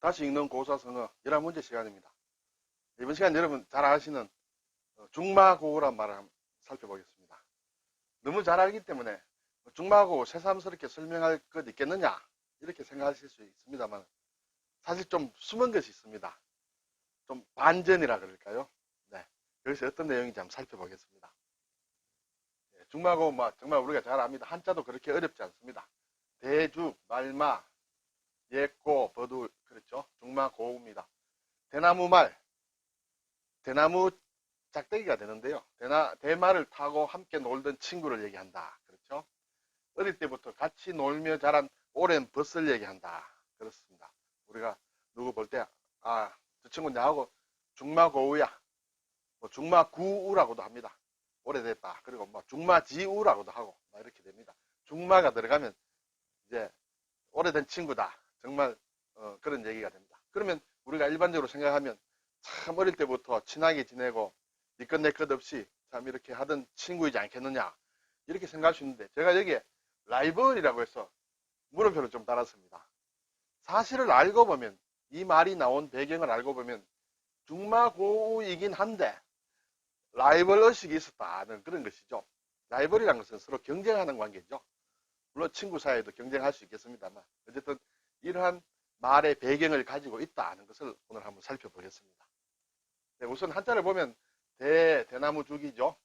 다시 읽는 고사성어 열한 문제 시간입니다. 이번 시간 여러분 잘 아시는 어, 중마고우란 말을 한번 살펴보겠습니다. 너무 잘 알기 때문에 중마고우 새삼스럽게 설명할 것 있겠느냐 이렇게 생각하실 수 있습니다만 사실 좀 숨은 것이 있습니다. 좀 반전이라 그럴까요? 네. 여기서 어떤 내용인지 한번 살펴보겠습니다. 예, 중마고우 뭐 정말 우리가 잘 압니다. 한자도 그렇게 어렵지 않습니다. 대죽, 말마, 예고, 버두 그렇죠. 중마고우입니다. 대나무 말, 대나무 짝대기가 되는데요. 대나, 대마를 타고 함께 놀던 친구를 얘기한다. 그렇죠. 어릴 때부터 같이 놀며 자란 오랜 벗을 얘기한다. 그렇습니다. 우리가 누구 볼 때, 아, 저 친구 나하고 중마고우야. 뭐 중마구우라고도 합니다. 오래됐다. 그리고 뭐 중마지우라고도 하고, 막 이렇게 됩니다. 중마가 들어가면 이제 오래된 친구다. 정말 어, 그런 얘기가 됩니다. 그러면 우리가 일반적으로 생각하면 참 어릴 때부터 친하게 지내고 니것 내것 없이 참 이렇게 하던 친구이지 않겠느냐 이렇게 생각할 수 있는데 제가 여기에 라이벌이라고 해서 물음표를 좀 달았습니다. 사실을 알고 보면 이 말이 나온 배경을 알고 보면 중마고우이긴 한데 라이벌 의식이 있었다는 그런 것이죠. 라이벌이라는 것은 서로 경쟁하는 관계죠. 물론 친구 사이에도 경쟁할 수 있겠습니다만 어쨌든 이러한 말의 배경을 가지고 있다는 것을 오늘 한번 살펴보겠습니다. 네, 우선 한자를 보면 대, 대나무 죽이죠.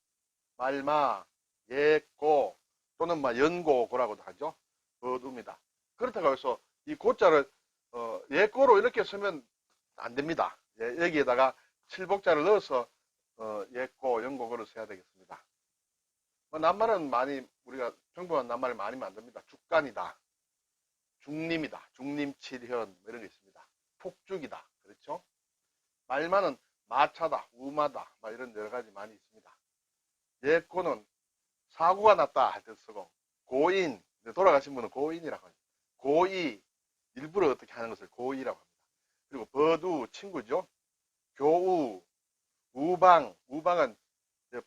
말마, 예고 또는 뭐 연고고라고도 하죠. 거두입니다. 그렇다고 해서 이 고자를 어, 예고로 이렇게 쓰면 안 됩니다. 예, 여기에다가 칠복자를 넣어서 어, 예고, 연고고를 써야 되겠습니다. 뭐 낱말은 많이 우리가 평범한 낱말을 많이 만듭니다. 죽간이다. 중림이다. 중림칠현 뭐 이런 게 있습니다. 폭죽이다. 그렇죠? 말만은 마차다. 우마다. 막 이런 여러 가지 많이 있습니다. 예고는 사고가 났다 할 때 쓰고 고인 돌아가신 분은 고인이라고 합니다. 고이 일부러 어떻게 하는 것을 고이라고 합니다. 그리고 버두 친구죠. 교우 우방 우방은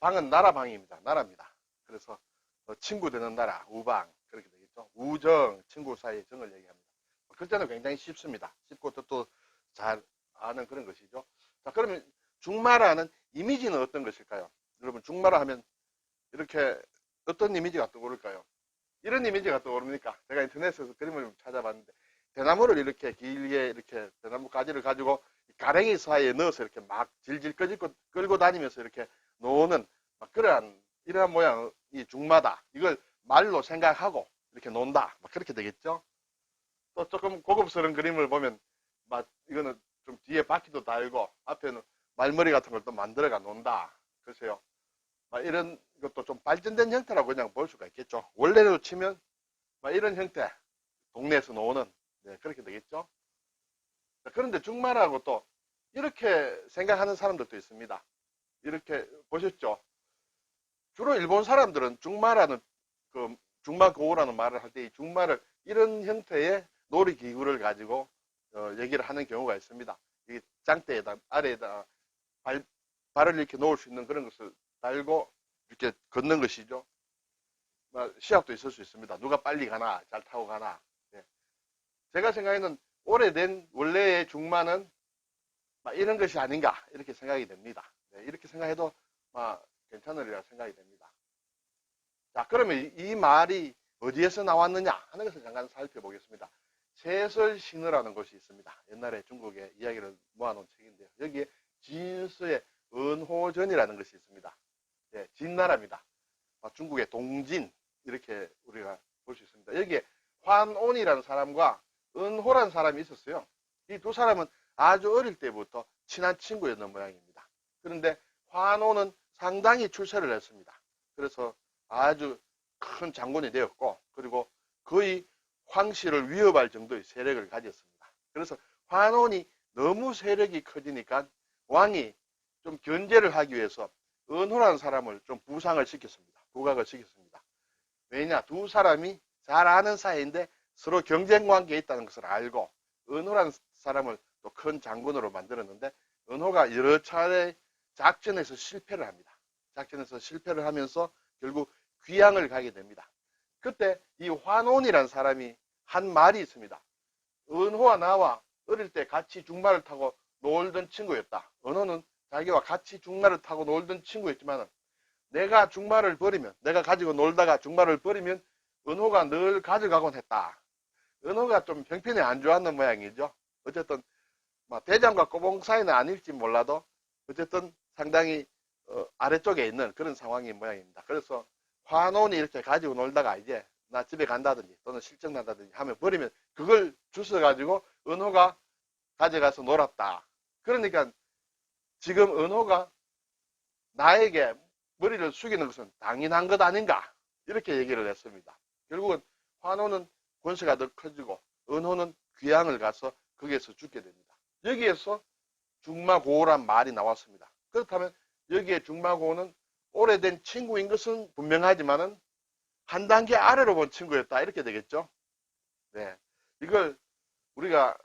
방은 나라방입니다. 나라입니다. 그래서 어, 친구 되는 나라 우방. 우정 친구 사이의 정을 얘기합니다. 글자는 굉장히 쉽습니다. 쉽고 뜻도 잘 아는 그런 것이죠. 자 그러면 중마라는 이미지는 어떤 것일까요? 여러분 중마라 하면 이렇게 어떤 이미지가 떠오를까요? 이런 이미지가 떠오릅니까? 제가 인터넷에서 그림을 좀 찾아봤는데 대나무를 이렇게 길게 이렇게 대나무 가지를 가지고 가랭이 사이에 넣어서 이렇게 막 질질 끌고, 끌고 다니면서 이렇게 노는 막 그러한 이러한 모양이 중마다 이걸 말로 생각하고 이렇게 논다. 막 그렇게 되겠죠? 또 조금 고급스러운 그림을 보면 막 이거는 좀 뒤에 바퀴도 달고 앞에는 말머리 같은 걸 또 만들어가 논다. 글쎄요? 막 이런 것도 좀 발전된 형태라고 그냥 볼 수가 있겠죠. 원래로 치면 막 이런 형태 동네에서 노는 네, 그렇게 되겠죠? 자, 그런데 중마라고 또 이렇게 생각하는 사람들도 있습니다. 이렇게 보셨죠? 주로 일본 사람들은 중마라는 그 중마고우라는 말을 할 때 이 중마를 이런 형태의 놀이기구를 가지고 어, 얘기를 하는 경우가 있습니다. 이 짱대에다 아래에다 발, 발을 이렇게 놓을 수 있는 그런 것을 달고 이렇게 걷는 것이죠. 뭐, 시합도 있을 수 있습니다. 누가 빨리 가나 잘 타고 가나. 예. 제가 생각에는 오래된 원래의 중마는 막 이런 것이 아닌가 이렇게 생각이 됩니다. 네, 이렇게 생각해도 막 괜찮으리라 생각이 됩니다. 자, 그러면 이, 이 말이 어디에서 나왔느냐 하는 것을 잠깐 살펴보겠습니다. 세설신어라는 것이 있습니다. 옛날에 중국의 이야기를 모아놓은 책인데요. 여기에 진수의 은호전이라는 것이 있습니다. 예, 진나라입니다. 아, 중국의 동진 이렇게 우리가 볼 수 있습니다. 여기에 환온이라는 사람과 은호라는 사람이 있었어요. 이 두 사람은 아주 어릴 때부터 친한 친구였는 모양입니다. 그런데 환온은 상당히 출세를 했습니다. 그래서 아주 큰 장군이 되었고 그리고 거의 황실을 위협할 정도의 세력을 가졌습니다. 그래서 환원이 너무 세력이 커지니까 왕이 좀 견제를 하기 위해서 은호라는 사람을 좀 부상을 시켰습니다. 부각을 시켰습니다. 왜냐 두 사람이 잘 아는 사이인데 서로 경쟁 관계에 있다는 것을 알고 은호라는 사람을 또 큰 장군으로 만들었는데 은호가 여러 차례 작전에서 실패를 합니다. 작전에서 실패를 하면서 결국 귀양을 가게 됩니다. 그때 이 환온이라는 사람이 한 말이 있습니다. 은호와 나와 어릴 때 같이 중마를 타고 놀던 친구였다. 은호는 자기와 같이 중마를 타고 놀던 친구였지만 내가 중마를 버리면 내가 가지고 놀다가 중마를 버리면 은호가 늘 가져가곤 했다. 은호가 좀 형편이 안 좋았는 모양이죠. 어쨌든 막 대장과 꼬봉 사이는 아닐지 몰라도 어쨌든 상당히 어, 아래쪽에 있는 그런 상황인 모양입니다. 그래서 환원이 이렇게 가지고 놀다가 이제 나 집에 간다든지 또는 실적 난다든지 하면 버리면 그걸 주워 가지고 은호가 가져가서 놀았다. 그러니까 지금 은호가 나에게 머리를 숙이는 것은 당연한 것 아닌가 이렇게 얘기를 했습니다. 결국은 환호는 권세가 더 커지고 은호는 귀향을 가서 거기에서 죽게 됩니다. 여기에서 중마고란 말이 나왔습니다. 그렇다면 여기에 중마고는 오래된 친구인 것은 분명하지만은 한 단계 아래로 본 친구였다 이렇게 되겠죠. 네, 이걸 우리가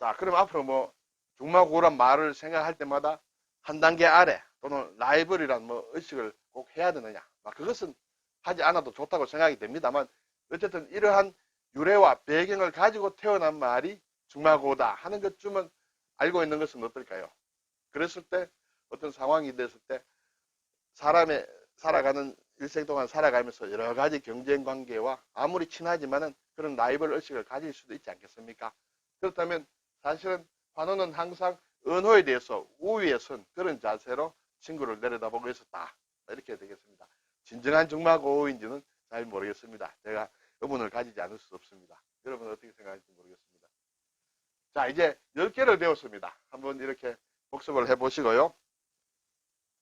자 그럼 앞으로 뭐 중마고란 말을 생각할 때마다 한 단계 아래 또는 라이벌이란 뭐 의식을 꼭 해야 되느냐? 막 그것은 하지 않아도 좋다고 생각이 됩니다만 어쨌든 이러한 유래와 배경을 가지고 태어난 말이 중마고다 하는 것쯤은 알고 있는 것은 어떨까요? 그랬을 때 어떤 상황이 됐을 때 사람의 살아가는 일생 동안 살아가면서 여러 가지 경쟁 관계와 아무리 친하지만은 그런 라이벌 의식을 가질 수도 있지 않겠습니까? 그렇다면 사실은 환호는 항상 은호에 대해서 우위에 선 그런 자세로 친구를 내려다보고 있었다. 이렇게 되겠습니다. 진정한 중마고인지는 잘 모르겠습니다. 제가 의문을 가지지 않을 수 없습니다. 여러분 어떻게 생각하실지 모르겠습니다. 자, 이제 10개를 배웠습니다. 한번 이렇게 복습을 해보시고요.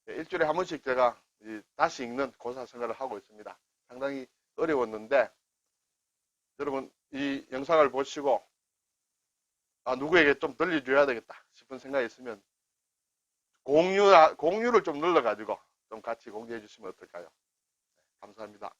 네, 일주일에 한 번씩 제가 이 다시 읽는 고사 생활을 하고 있습니다. 상당히 어려웠는데 여러분 이 영상을 보시고 아, 누구에게 좀 들려줘야 되겠다 싶은 생각이 있으면 공유, 공유를 좀 눌러가지고 좀 같이 공유해 주시면 어떨까요? 네, 감사합니다.